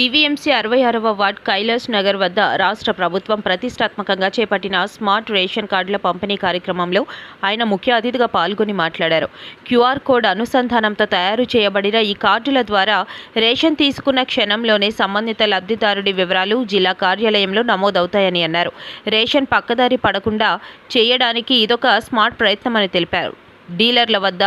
GVMC అరవై ఆరవ ward Kailash Nagar వద్ద రాష్ట్ర ప్రభుత్వం ప్రతిష్టాత్మకంగా చేపట్టిన స్మార్ట్ రేషన్ కార్డుల పంపిణీ కార్యక్రమంలో ఆయన ముఖ్య అతిథిగా పాల్గొని మాట్లాడారు. క్యూఆర్ కోడ్ అనుసంధానంతో తయారు చేయబడిన ఈ కార్డుల ద్వారా రేషన్ తీసుకున్న క్షణంలోనే సంబంధిత లబ్ధిదారుడి వివరాలు జిల్లా కార్యాలయంలో నమోదవుతాయని అన్నారు. రేషన్ పక్కదారి పడకుండా చేయడానికి ఇదొక స్మార్ట్ ప్రయత్నమని తెలిపారు. డీలర్ల వద్ద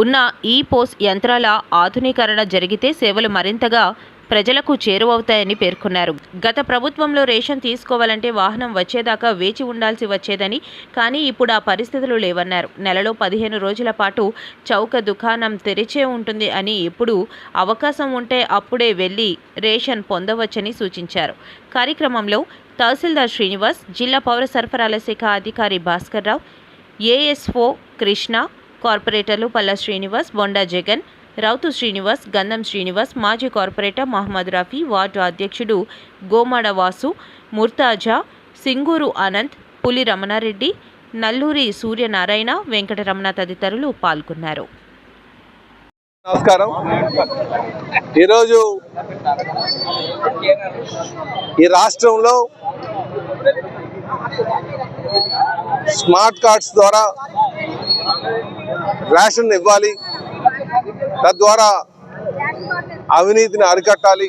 ఉన్న ఈ పోస్ యంత్రాల ఆధునీకరణ జరిగితే సేవలు మరింతగా ప్రజలకు చేరువవుతాయని పేర్కొన్నారు. గత ప్రభుత్వంలో రేషన్ తీసుకోవాలంటే వాహనం వచ్చేదాకా వేచి ఉండాల్సి వచ్చేదని కానీ ఇప్పుడు ఆ పరిస్థితులు లేవన్నారు. నెలలో పదిహేను రోజుల పాటు చౌక దుకాణం తెరిచే ఉంటుంది అని ఇప్పుడు అవకాశం ఉంటే అప్పుడే వెళ్ళి రేషన్ పొందవచ్చని సూచించారు. కార్యక్రమంలో తహసీల్దార్ శ్రీనివాస్ జిల్లా పౌర సరఫరాల శాఖ అధికారి భాస్కర్రావు ఏఎస్ఓ కృష్ణ కార్పొరేటర్లు పల్లా శ్రీనివాస్ బొండా జగన్ రౌతు శ్రీనివాస్ గంధం శ్రీనివాస్ మాజీ కార్పొరేటర్ మహమ్మద్ రఫీ వార్డు అధ్యక్షుడు గోమాడ వాసు ముర్తాజా సింగూరు అనంత్ పులి రమణారెడ్డి నల్లూరి సూర్యనారాయణ వెంకటరమణ తదితరులు పాల్గొన్నారు. నమస్కారం. ఈరోజు ఈ రాష్ట్రంలో స్మార్ట్ కార్డ్స్ ద్వారా రేషన్ ఇవ్వాలి. తద్వారా అవినీతిని అరికట్టాలి.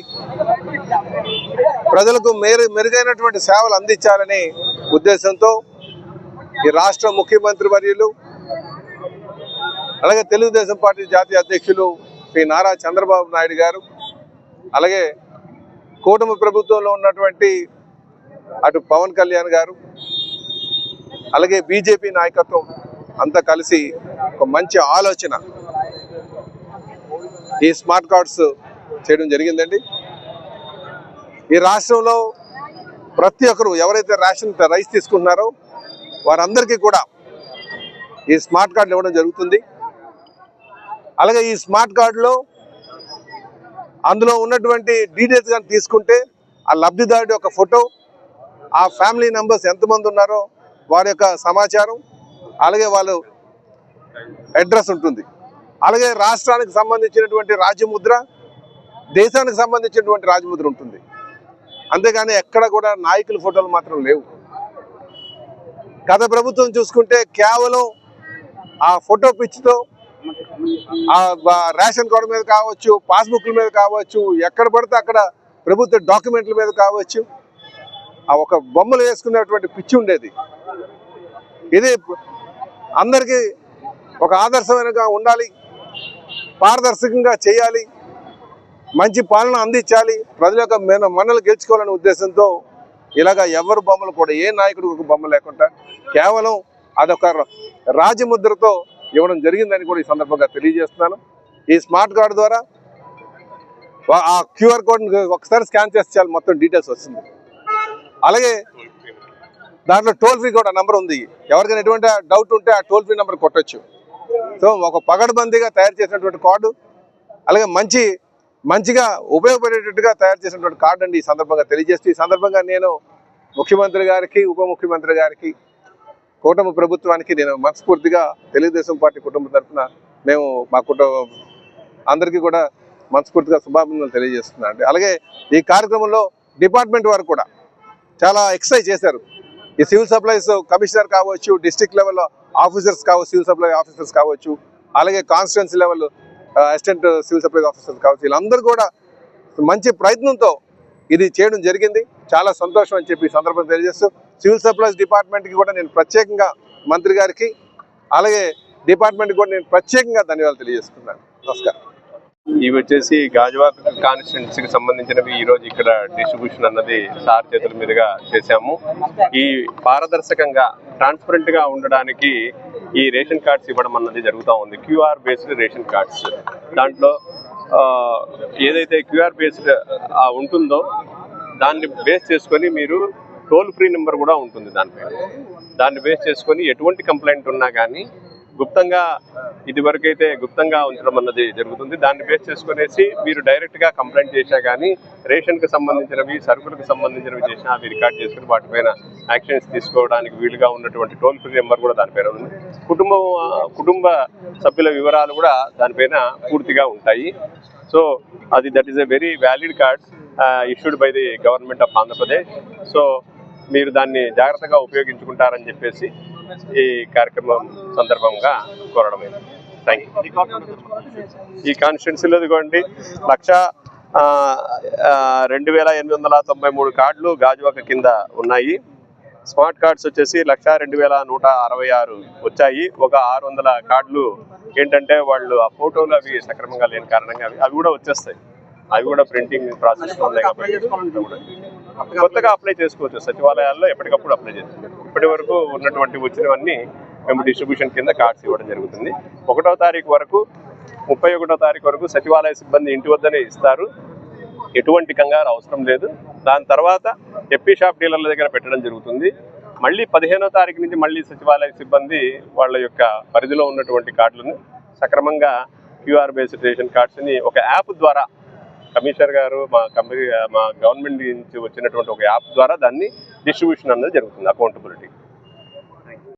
ప్రజలకు మెరు మెరుగైనటువంటి సేవలు అందించాలనే ఉద్దేశంతో ఈ రాష్ట్ర ముఖ్యమంత్రి వర్యులు అలాగే తెలుగుదేశం పార్టీ జాతీయ అధ్యక్షులు శ్రీ నారా చంద్రబాబు నాయుడు గారు అలాగే కూటమి ప్రభుత్వంలో ఉన్నటువంటి అటు పవన్ కళ్యాణ్ గారు అలాగే బీజేపీ నాయకత్వం అంతా కలిసి ఒక మంచి ఆలోచన ఈ స్మార్ట్ కార్డ్స్ చేయడం జరిగిందండి. ఈ రాష్ట్రంలో ప్రతి ఒక్కరు ఎవరైతే రేషన్ రైస్ తీసుకుంటున్నారో వారందరికీ కూడా ఈ స్మార్ట్ కార్డులు ఇవ్వడం జరుగుతుంది. అలాగే ఈ స్మార్ట్ కార్డులో అందులో ఉన్నటువంటి డీటెయిల్స్ కానీ తీసుకుంటే ఆ లబ్ధిదారుడి యొక్క ఫోటో ఆ ఫ్యామిలీ మెంబర్స్ ఎంతమంది ఉన్నారో వారి యొక్క సమాచారం అలాగే వాళ్ళు అడ్రస్ ఉంటుంది. అలాగే రాష్ట్రానికి సంబంధించినటువంటి రాజముద్ర దేశానికి సంబంధించినటువంటి రాజముద్ర ఉంటుంది. అంతేగాని ఎక్కడ కూడా నాయకుల ఫోటోలు మాత్రం లేవు. గత ప్రభుత్వం చూసుకుంటే కేవలం ఆ ఫోటో పిచ్చితో ఆ రేషన్ కార్డు మీద కావచ్చు పాస్బుక్ల మీద కావచ్చు ఎక్కడ పడితే అక్కడ ప్రభుత్వ డాక్యుమెంట్ల మీద కావచ్చు ఆ ఒక బొమ్మలు వేసుకునేటువంటి పిచ్చి ఉండేది. ఇది అందరికీ ఒక ఆదర్శమైనగా ఉండాలి. పారదర్శకంగా చేయాలి. మంచి పాలన అందించాలి. ప్రజల యొక్క మన మనలు గెలుచుకోవాలనే ఉద్దేశంతో ఇలాగ ఎవరు బొమ్మలు కూడా ఏ నాయకుడు ఒక బొమ్మ లేకుండా కేవలం అదొక రాజముద్రతో ఇవ్వడం జరిగిందని కూడా ఈ సందర్భంగా తెలియజేస్తున్నాను. ఈ స్మార్ట్ కార్డు ద్వారా ఆ క్యూఆర్ కోడ్ని ఒకసారి స్కాన్ చేస్తే చాలు మొత్తం డీటెయిల్స్ వస్తుంది. అలాగే దాంట్లో టోల్ ఫ్రీ కూడా నంబర్ ఉంది. ఎవరికైనా ఎటువంటి డౌట్ ఉంటే ఆ టోల్ ఫ్రీ నెంబర్ కొట్టొచ్చు. సో ఒక పగడబందీగా తయారు చేసినటువంటి కార్డు అలాగే మంచి మంచిగా ఉపయోగపడేటట్టుగా తయారు చేసినటువంటి కార్డు అండి ఈ సందర్భంగా తెలియజేస్తూ ఈ సందర్భంగా నేను ముఖ్యమంత్రి గారికి ఉప ముఖ్యమంత్రి గారికి కూటమి ప్రభుత్వానికి నేను మనస్ఫూర్తిగా తెలుగుదేశం పార్టీ కుటుంబం తరఫున మేము మా కుటుంబం అందరికీ కూడా మనస్ఫూర్తిగా శుభాభినందనలు తెలియజేస్తున్నాను అండి. అలాగే ఈ కార్యక్రమంలో డిపార్ట్మెంట్ వారు కూడా చాలా ఎక్సర్సైజ్ చేశారు. ఈ సివిల్ సప్లైస్ కమిషనర్ కావచ్చు డిస్టిక్ లెవెల్లో ఆఫీసర్స్ కావచ్చు సివిల్ సప్లై ఆఫీసర్స్ కావచ్చు అలాగే constituency level assistant civil supply officers కావచ్చు వీళ్ళందరూ కూడా మంచి ప్రయత్నంతో ఇది చేయడం జరిగింది. చాలా సంతోషం అని చెప్పి సందర్భం తెలియజేస్తూ సివిల్ సప్లైస్ డిపార్ట్మెంట్కి కూడా నేను ప్రత్యేకంగా మంత్రి గారికి అలాగే డిపార్ట్మెంట్కి కూడా నేను ప్రత్యేకంగా ధన్యవాదాలు తెలియజేసుకున్నాను నమస్కారం. ఇవి వచ్చేసి గాజువాక కాన్స్టిట్యున్సీకి సంబంధించినవి ఈ రోజు ఇక్కడ డిస్ట్రిబ్యూషన్ అన్నది సార్ చేతుల మీదుగా చేశాము. ఈ పారదర్శకంగా ట్రాన్స్పరెంట్గా ఉండడానికి ఈ రేషన్ కార్డ్స్ ఇవ్వడం అన్నది జరుగుతూ ఉంది. QR based ration cards. దాంట్లో ఏదైతే క్యూఆర్ బేస్డ్ ఉంటుందో దాన్ని బేస్ చేసుకొని మీరు టోల్ ఫ్రీ నెంబర్ కూడా ఉంటుంది దానిపై దాన్ని బేస్ చేసుకొని ఎటువంటి కంప్లైంట్ ఉన్నా కానీ గుప్తంగా ఇది వరకైతే గుప్తంగా ఉంచడం అన్నది జరుగుతుంది. దాన్ని బేస్ చేసుకునేసి మీరు డైరెక్ట్గా కంప్లైంట్ చేసినా కానీ రేషన్కి సంబంధించినవి సరుకులకు సంబంధించినవి చేసినా అవి రికార్డ్ చేసుకుని వాటిపైన యాక్షన్స్ తీసుకోవడానికి వీలుగా ఉన్నటువంటి టోల్ ఫ్రీ నెంబర్ కూడా దానిపైన ఉంది. కుటుంబం కుటుంబ సభ్యుల వివరాలు కూడా దానిపైన పూర్తిగా ఉంటాయి. సో అది that is a very valid card issued by the government of Andhra Pradesh so మీరు దాన్ని జాగ్రత్తగా ఉపయోగించుకుంటారని చెప్పేసి ఈ కార్యక్రమం సందర్భంగా కోరడమైంది. థ్యాంక్ యూ ఈ కాన్స్టిట్యున్సీలో ఇదిగోండి లక్ష రెండు వేల ఎనిమిది వందల తొంభై మూడు కార్డులు గాజువాక కింద ఉన్నాయి. స్మార్ట్ కార్డ్స్ వచ్చేసి లక్ష రెండు వేల నూట అరవై ఆరు వచ్చాయి. ఒక ఆరు వందల కార్డులు ఏంటంటే వాళ్ళు ఆ ఫోటోలు అవి సక్రమంగా లేని కారణంగా అవి అవి కూడా వచ్చేస్తాయి. అవి కూడా ప్రింటింగ్ ప్రాసెస్ కొత్తగా అప్లై చేసుకోవచ్చు. సచివాలయాల్లో ఎప్పటికప్పుడు అప్లై చేసుకోవచ్చు ఇప్పటి వరకు ఉన్నటువంటి వచ్చినవన్నీ మేము డిస్ట్రిబ్యూషన్ కింద కార్డ్స్ ఇవ్వడం జరుగుతుంది. ఒకటో తారీఖు వరకు ముప్పై ఒకటో తారీఖు వరకు సచివాలయ సిబ్బంది ఇంటి వద్దనే ఇస్తారు. ఎటువంటి కంగారు అవసరం లేదు. దాని తర్వాత ఎప్పీ షాప్ డీలర్ల దగ్గర పెట్టడం జరుగుతుంది. మళ్ళీ పదిహేనో తారీఖు నుంచి మళ్ళీ సచివాలయ సిబ్బంది వాళ్ళ యొక్క పరిధిలో ఉన్నటువంటి కార్డులను సక్రమంగా క్యూఆర్ బేస్డ్ రేషన్ కార్డ్స్ని ఒక యాప్ ద్వారా కమిషనర్ గారు మా కంపెనీ మా గవర్నమెంట్ నుంచి వచ్చినటువంటి ఒక యాప్ ద్వారా దాన్ని డిస్ట్రిబ్యూషన్ అన్నది జరుగుతుంది అకౌంటబిలిటీ